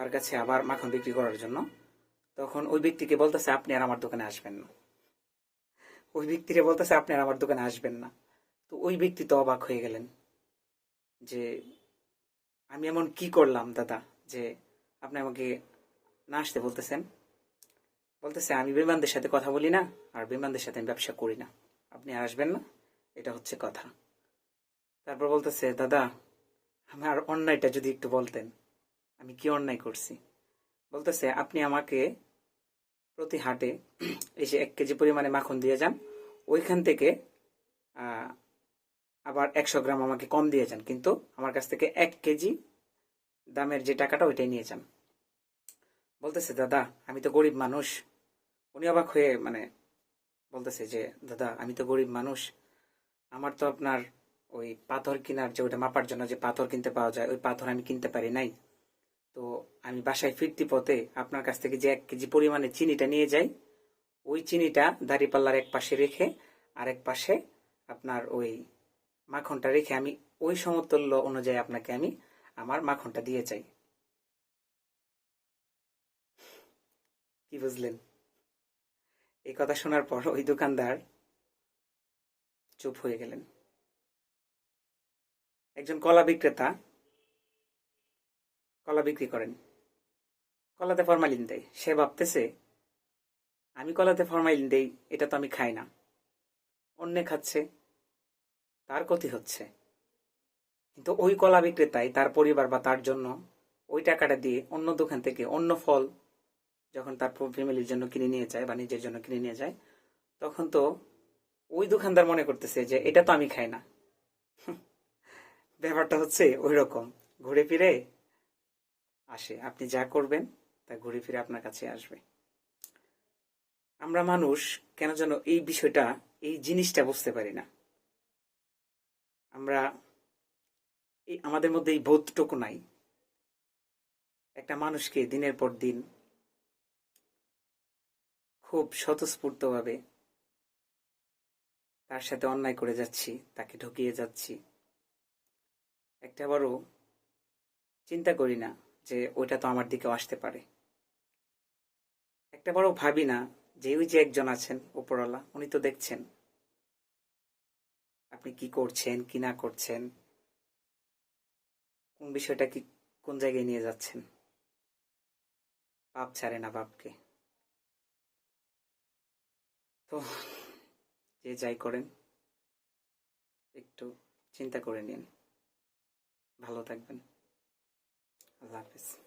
তার কাছে আবার মাখন বিক্রি করার জন্য। তখন ওই ব্যক্তিকে বলতেছে, আপনি আর আমার দোকানে আসবেন না। ওই ব্যক্তিরে বলতেছে, আপনি আর আমার দোকানে আসবেন না। তো ওই ব্যক্তি তো অবাক হয়ে গেলেন যে, আমি এমন কি করলাম, দাদা, যে আপনি আমাকে না আসতে বলতেছেন? বলতেছে, আমি বিমানদের সাথে কথা বলি না, আর বিমানদের সাথে আমি ব্যবসা করি না। আপনি আর আসবেন না? এটা হচ্ছে কথা। তারপর বলতেছে, দাদা, আমার অন্যায়টা যদি একটু বলতেন আমি কি অন্যায় করছি? বলতেছে, আপনি আমাকে প্রতি হাটে এসে এক কেজি পরিমাণে মাখন দিয়ে যান, ওইখান থেকে আবার একশো গ্রাম আমাকে কম দিয়ে যান, কিন্তু আমার কাছ থেকে এক কেজি দামের যে টাকাটা, ওইটাই নিয়ে যান। বলতেছে, দাদা, আমি তো গরিব মানুষ। উনি অবাক হয়ে মানে বলতেছে যে, দাদা, আমি তো গরিব মানুষ। আমার তো আপনার ওই পাথর কেনার যে ওটা মাপার জন্য যে পাথর কিনতে পাওয়া যায়, ওই পাথর আমি কিনতে পারি নাই। তো আমি বাসায় ফিরতি পথে আপনার কাছ থেকে যে এক কেজি পরিমাণে চিনিটা নিয়ে যাই, ওই চিনিটা দাঁড়িপাল্লার এক পাশে রেখে আরেক পাশে আপনার ওই মাখনটা রেখে আমি ওই সমতুল্য অনুযায়ী আপনাকে আমি আমার মাখনটা দিয়ে চাই কি বুঝলেন? এই কথা শোনার পর ওই দোকানদার চুপ হয়ে গেলেন। একজন কলা বিক্রেতা কলা বিক্রি করেন। কলাতে ফরমালিন দেয়। সে ভাবতেছে, আমি কলাতে ফরমালিন দেই, এটা তো আমি খাই না। অন্যে খাচ্ছে, তার ক্ষতি হচ্ছে। কিন্তু ওই কলা বিক্রেতাই তার পরিবার বা তার জন্য ওই টাকাটা দিয়ে অন্য দোকান থেকে অন্য ফল যখন তার ফ্যামিলির জন্য কিনে নিয়ে যায় বা নিজের জন্য কিনে নিয়ে যায়, তখন তো ওই দোকানদার মনে করতেছে যে, এটা তো আমি খাই না। ব্যাপারটা হচ্ছে ওই রকম ঘুরে ফিরে আসে। আপনি যা করবেন, তা ঘুরে ফিরে আপনার কাছে আসবে। আমরা মানুষ কেন যেন এই বিষয়টা, এই জিনিসটা বুঝতে পারি না। আমরা এই, আমাদের মধ্যে এই বোধটুকু নাই। একটা মানুষকে দিনের পর দিন খুব স্বতঃস্ফূর্তভাবে তার সাথে অন্যায় করে যাচ্ছি, তাকে ঢুকিয়ে যাচ্ছি। একটা বড় চিন্তা করি না। যে ওইটা তো আমার দিকেও আসতে পারে। একটা বড় ভাবি না, যে ওই যে একজন আছেন উপরওয়ালা, উনি তো দেখছেন। আপনি কি করছেন, কি না করছেন? কোন বিষয়টা কি, কোন জায়গায় নিয়ে যাচ্ছেন? বাপ ছাড়ে না বাপকে। তো যে যাই করেন, একটু চিন্তা করে নিন। ভালো থাকবেন। Lápis.